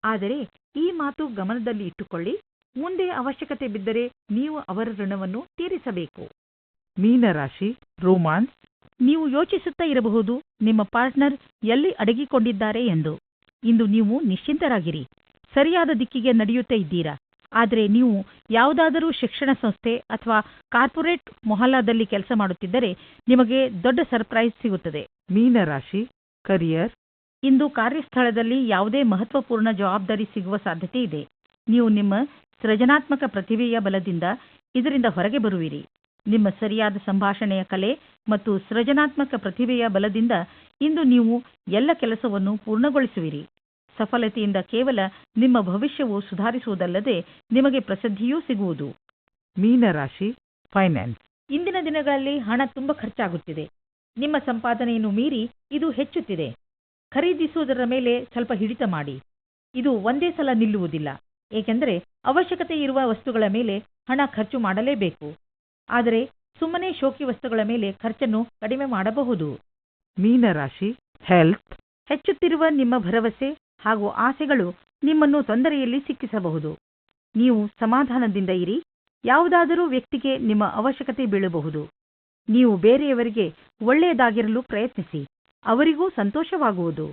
Speaker 3: ಆದರೆ ಈ ಮಾತು ಗಮನದಲ್ಲಿ ಇಟ್ಟುಕೊಳ್ಳಿ. ಮುಂದೆ ಅವಶ್ಯಕತೆ ಬಿದ್ದರೆ ನೀವು ಅವರ ಋಣವನ್ನು ತೀರಿಸಬೇಕು.
Speaker 2: ಮೀನರಾಶಿ ರೋಮಾನ್ಸ್.
Speaker 3: ನೀವು ಯೋಚಿಸುತ್ತಾ ಇರಬಹುದು ನಿಮ್ಮ ಪಾರ್ಟ್ನರ್ ಎಲ್ಲಿ ಅಡಗಿಕೊಂಡಿದ್ದಾರೆ ಎಂದು. ಇಂದು ನೀವು ನಿಶ್ಚಿಂತರಾಗಿರಿ. ಸರಿಯಾದ ದಿಕ್ಕಿಗೆ ನಡೆಯುತ್ತಾ ಇದ್ದೀರಾ? ಆದರೆ ನೀವು ಯಾವುದಾದರೂ ಶಿಕ್ಷಣ ಸಂಸ್ಥೆ ಅಥವಾ ಕಾರ್ಪೊರೇಟ್ ಮೊಹಲ್ಲಾದಲ್ಲಿ ಕೆಲಸ ಮಾಡುತ್ತಿದ್ದರೆ ನಿಮಗೆ ದೊಡ್ಡ ಸರ್ಪ್ರೈಸ್ ಸಿಗುತ್ತದೆ.
Speaker 2: ಮೀನರಾಶಿ ಕರಿಯರ್.
Speaker 3: ಇಂದು ಕಾರ್ಯಸ್ಥಳದಲ್ಲಿ ಯಾವುದೇ ಮಹತ್ವಪೂರ್ಣ ಜವಾಬ್ದಾರಿ ಸಿಗುವ ಸಾಧ್ಯತೆ ಇದೆ. ನೀವು ನಿಮ್ಮ ಸೃಜನಾತ್ಮಕ ಪ್ರತಿಭೆಯ ಬಲದಿಂದ ಇದರಿಂದ ಹೊರಗೆ ಬರುವಿರಿ. ನಿಮ್ಮ ಸರಿಯಾದ ಸಂಭಾಷಣೆಯ ಕಲೆ ಮತ್ತು ಸೃಜನಾತ್ಮಕ ಪ್ರತಿಭೆಯ ಬಲದಿಂದ ಇಂದು ನೀವು ಎಲ್ಲ ಕೆಲಸವನ್ನು ಪೂರ್ಣಗೊಳಿಸುವಿರಿ. ಸಫಲತೆಯಿಂದ ಕೇವಲ ನಿಮ್ಮ ಭವಿಷ್ಯವು ಸುಧಾರಿಸುವುದಲ್ಲದೆ ನಿಮಗೆ ಪ್ರಸಿದ್ಧಿಯೂ ಸಿಗುವುದು.
Speaker 2: ಮೀನರಾಶಿ ಫೈನಾನ್ಸ್.
Speaker 3: ಇಂದಿನ ದಿನಗಳಲ್ಲಿ ಹಣ ತುಂಬ ಖರ್ಚಾಗುತ್ತಿದೆ. ನಿಮ್ಮ ಸಂಪಾದನೆಯನ್ನು ಮೀರಿ ಇದು ಹೆಚ್ಚುತ್ತಿದೆ. ಖರೀದಿಸುವುದರ ಮೇಲೆ ಸ್ವಲ್ಪ ಹಿಡಿತ ಮಾಡಿ. ಇದು ಒಂದೇ ಸಲ ನಿಲ್ಲುವುದಿಲ್ಲ. ಏಕೆಂದರೆ ಅವಶ್ಯಕತೆ ಇರುವ ವಸ್ತುಗಳ ಮೇಲೆ ಹಣ ಖರ್ಚು ಮಾಡಲೇಬೇಕು. ಆದರೆ ಸುಮ್ಮನೆ ಶೋಕಿ ವಸ್ತುಗಳ ಮೇಲೆ ಖರ್ಚನ್ನು ಕಡಿಮೆ ಮಾಡಬಹುದು.
Speaker 2: ಮೀನರಾಶಿ, ಹೆಲ್ತ್,
Speaker 3: ಹೆಚ್ಚುತ್ತಿರುವ ನಿಮ್ಮ ಭರವಸೆ ಹಾಗೂ ಆಸೆಗಳು ನಿಮ್ಮನ್ನು ತೊಂದರೆಯಲ್ಲಿ ಸಿಕ್ಕಿಸಬಹುದು. ನೀವು ಸಮಾಧಾನದಿಂದ ಇರಿ. ಯಾವುದಾದರೂ ವ್ಯಕ್ತಿಗೆ ನಿಮ್ಮ ಅವಶ್ಯಕತೆ ಬೀಳಬಹುದು. ನೀವು ಬೇರೆಯವರಿಗೆ ಒಳ್ಳೆಯದಾಗಿರಲು ಪ್ರಯತ್ನಿಸಿ. ಅವರಿಗೂ ಸಂತೋಷವಾಗುವುದು.